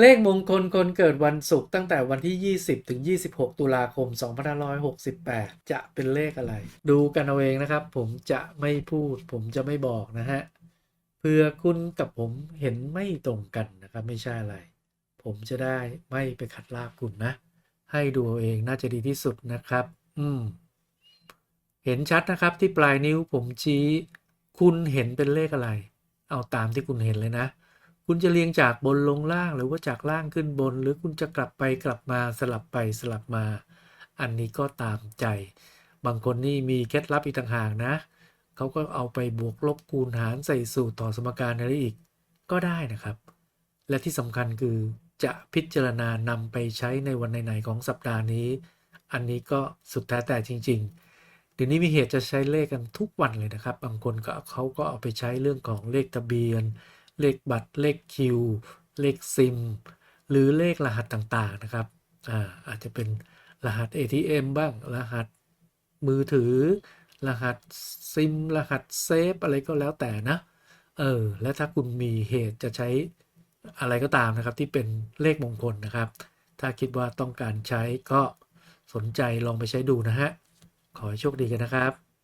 เลขมงคลคนเกิดวันศุกร์ตั้งแต่วันที่ 20 ถึง 26 ตุลาคม 2568 จะเป็นเลขอะไร ดูกันเอาเองนะครับ ผมจะไม่พูด ผมจะไม่บอกนะฮะเพื่อคุณกับผมเห็นไม่ตรงกันนะครับ ไม่ใช่อะไร ผมจะได้ไม่ไปขัดลาบคุณนะ ให้ดูเอาเองน่าจะดีที่สุดนะครับ อืม เห็นชัดนะครับที่ปลายนิ้วผมชี้ คุณเห็นเป็นเลขอะไร เอาตามที่คุณเห็นเลยนะ คุณจะเรียงจากบนลงล่างหรือว่าจากล่างขึ้นบน หรือคุณจะกลับไปกลับมาสลับไปสลับมา อันนี้ก็ตามใจ บางคนนี่มีเคล็ดลับอีกต่างหากนะเขาก็เอาไปบวกลบคูณหารใส่สูตรต่อสมการอะไรอีก ก็ได้นะครับ และที่สำคัญคือจะพิจารณานำไปใช้ในวันไหนๆของสัปดาห์นี้ อันนี้ก็สุดแท้แต่จริง ๆ เดี๋ยวนี้มีเหตุจะใช้เลขกันทุกวันเลยนะครับ บางคนก็เขาก็เอาไปใช้เรื่องของเลขทะเบียน เลขบัตร เลขคิว เลขซิม หรือเลขรหัสต่างๆนะครับอ่าอาจจะเป็นรหัส ATM บ้าง รหัสมือถือ รหัสซิม รหัสเซฟ อะไรก็แล้วแต่นะ เออ และถ้าคุณมีเหตุจะใช้อะไรก็ตามนะครับ ที่เป็นเลขมงคลนะครับ ถ้าคิดว่าต้องการใช้ก็สนใจลองไปใช้ดูนะฮะ ขอให้โชคดีกันนะครับ